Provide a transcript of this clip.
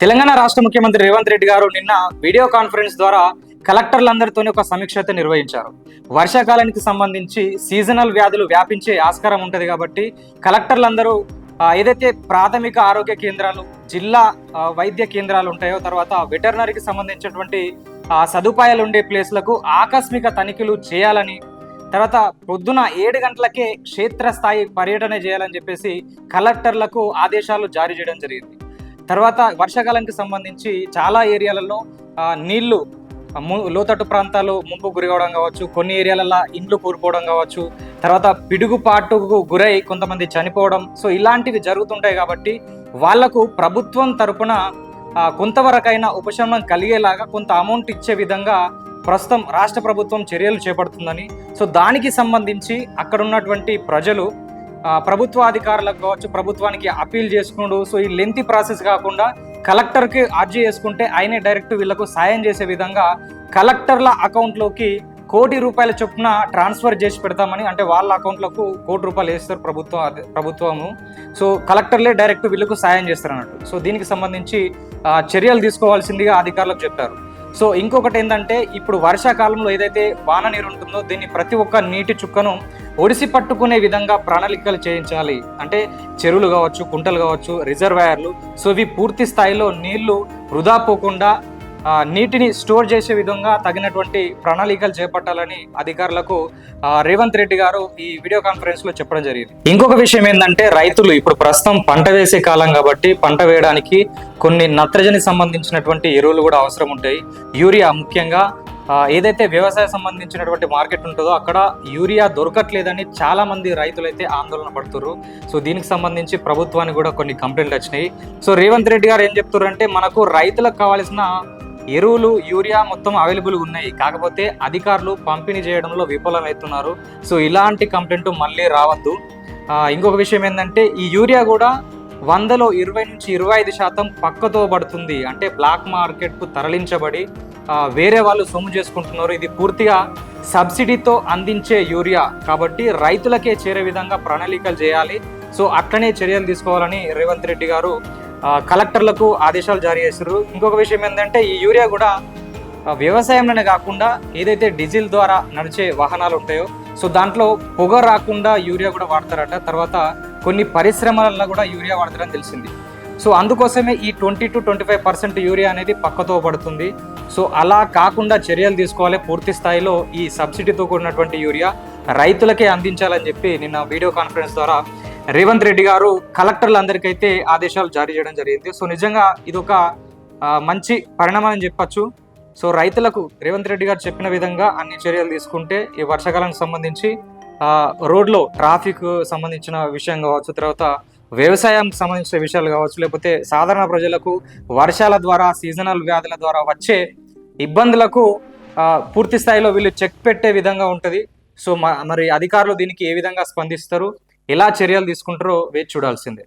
తెలంగాణ రాష్ట్ర ముఖ్యమంత్రి రేవంత్ రెడ్డి గారు నిన్న వీడియో కాన్ఫరెన్స్ ద్వారా కలెక్టర్లందరితోనే ఒక సమీక్ష నిర్వహించారు. వర్షాకాలానికి సంబంధించి సీజనల్ వ్యాధులు వ్యాపించే ఆస్కారం ఉంటుంది కాబట్టి కలెక్టర్లందరూ ఏదైతే ప్రాథమిక ఆరోగ్య కేంద్రాలు జిల్లా వైద్య కేంద్రాలు ఉంటాయో తర్వాత వెటర్నరీకి సంబంధించినటువంటి సదుపాయాలు ఉండే ప్లేస్లకు ఆకస్మిక తనిఖీలు చేయాలని తర్వాత పొద్దున ఏడు గంటలకే క్షేత్రస్థాయి పర్యటన చేయాలని చెప్పేసి కలెక్టర్లకు ఆదేశాలు జారీ చేయడం జరిగింది. తర్వాత వర్షాకాలానికి సంబంధించి చాలా ఏరియాలలో నీళ్ళు ము- లోతట్టు ప్రాంతాలు ముంపు గురి కావచ్చు కొన్ని ఏరియాలలో ఇండ్లు కూలిపోవడం కావచ్చు తర్వాత పిడుగుపాటుకు గురై కొంతమంది చనిపోవడం. సో ఇలాంటివి జరుగుతుంటాయి కాబట్టి వాళ్ళకు ప్రభుత్వం తరపున కొంతవరకైనా ఉపశమనం కలిగేలాగా కొంత అమౌంట్ ఇచ్చే విధంగా ప్రస్తుతం రాష్ట్ర ప్రభుత్వం చర్యలు చేపడుతుందని. సో దానికి సంబంధించి అక్కడ ఉన్నటువంటి ప్రజలు ప్రభుత్వ అధికారులకు కావచ్చు ప్రభుత్వానికి అపీల్ చేసుకుండు సో ఈ లెంతి ప్రాసెస్ కాకుండా కలెక్టర్కి అర్జీ చేసుకుంటే ఆయనే డైరెక్ట్ వీళ్ళకు సాయం చేసే విధంగా కలెక్టర్ల అకౌంట్లోకి కోటి రూపాయల చొప్పున ట్రాన్స్ఫర్ చేసి పెడతామని అంటే వాళ్ళ అకౌంట్లకు కోటి రూపాయలు వేస్తారు ప్రభుత్వం ప్రభుత్వము. సో కలెక్టర్లే డైరెక్ట్ వీళ్ళకు సాయం చేస్తారు అన్నట్టు సో దీనికి సంబంధించి చర్యలు తీసుకోవాల్సిందిగా అధికారులకు చెప్పారు. సో ఇంకొకటి ఏంటంటే ఇప్పుడు వర్షాకాలంలో ఏదైతే వాన నీరు ఉంటుందో దీన్ని ప్రతి ఒక్క నీటి చుక్కను ఒడిసి పట్టుకునే విధంగా ప్రణాళికలు చేయించాలి. అంటే చెరువులు కావచ్చు కుంటలు కావచ్చు రిజర్వాయర్లు. సో ఇవి పూర్తి స్థాయిలో నీళ్ళు వృధా పోకుండా నీటిని స్టోర్ చేసే విధంగా తగినటువంటి ప్రణాళికలు చేపట్టాలని అధికారులకు రేవంత్ రెడ్డి గారు ఈ వీడియో కాన్ఫరెన్స్లో చెప్పడం జరిగింది. ఇంకొక విషయం ఏంటంటే రైతులు ఇప్పుడు ప్రస్తుతం పంట వేసే కాలం కాబట్టి పంట వేయడానికి కొన్ని నత్రజని సంబంధించినటువంటి ఎరువులు కూడా అవసరం ఉంటాయి. యూరియా ముఖ్యంగా ఏదైతే వ్యవసాయ సంబంధించినటువంటి మార్కెట్ ఉంటుందో అక్కడ యూరియా దొరకట్లేదని చాలా మంది రైతులైతే ఆందోళన పడుతున్నారు సో దీనికి సంబంధించి ప్రభుత్వానికి కూడా కొన్ని కంప్లైంట్లు వచ్చినాయి. సో రేవంత్ రెడ్డి గారు ఏం చెప్తున్నారంటే మనకు రైతులకు కావాల్సిన ఎరువులు యూరియా మొత్తం అవైలబుల్ ఉన్నాయి. కాకపోతే అధికారులు పంపిణీ చేయడంలో విఫలమవుతున్నారు. సో ఇలాంటి కంప్లైంట్ మళ్ళీ రావద్దు. ఇంకొక విషయం ఏంటంటే ఈ యూరియా కూడా వందలో ఇరవై నుంచి ఇరవై ఐదు శాతం పక్కతో పడుతుంది. అంటే బ్లాక్ మార్కెట్కు తరలించబడి వేరే వాళ్ళు సొమ్ము చేసుకుంటున్నారు. ఇది పూర్తిగా సబ్సిడీతో అందించే యూరియా కాబట్టి రైతులకే చేరే విధంగా ప్రణాళికలు చేయాలి. సో అట్లనే చర్యలు తీసుకోవాలని రేవంత్ రెడ్డి గారు కలెక్టర్లకు ఆదేశాలు జారీ చేశారు. ఇంకొక విషయం ఏంటంటే ఈ యూరియా కూడా వ్యవసాయంలోనే కాకుండా ఏదైతే డీజిల్ ద్వారా నడిచే వాహనాలు ఉంటాయో సో దాంట్లో పొగ రాకుండా యూరియా కూడా వాడతారట. తర్వాత కొన్ని పరిశ్రమలలో కూడా యూరియా వాడతారని తెలిసింది. సో అందుకోసమే ఈ twenty two twenty five percent urea అనేది పక్కతో పడుతుంది. సో అలా కాకుండా చర్యలు తీసుకోవాలి. పూర్తి స్థాయిలో ఈ సబ్సిడీతో కూడినటువంటి యూరియా రైతులకే అందించాలని చెప్పి నిన్న వీడియో కాన్ఫరెన్స్ ద్వారా రేవంత్ రెడ్డి గారు కలెక్టర్లందరికైతే ఆదేశాలు జారీ చేయడం జరిగింది. సో నిజంగా ఇది ఒక మంచి పరిణామం అని చెప్పచ్చు. సో రైతులకు రేవంత్ రెడ్డి గారు చెప్పిన విధంగా అన్ని చర్యలు తీసుకుంటే ఈ వర్షాకాలానికి సంబంధించి రోడ్లో ట్రాఫిక్ సంబంధించిన విషయం కావచ్చు తర్వాత వ్యవసాయానికి సంబంధించిన విషయాలు కావచ్చు లేకపోతే సాధారణ ప్రజలకు వర్షాల ద్వారా సీజనల్ వ్యాధుల ద్వారా వచ్చే ఇబ్బందులకు పూర్తి స్థాయిలో వీళ్ళు చెక్ పెట్టే విధంగా ఉంటుంది. సో మరి అధికారులు దీనికి ఏ విధంగా స్పందిస్తారు ఎలా చర్యలు తీసుకుంటారో వేచి చూడాల్సిందే.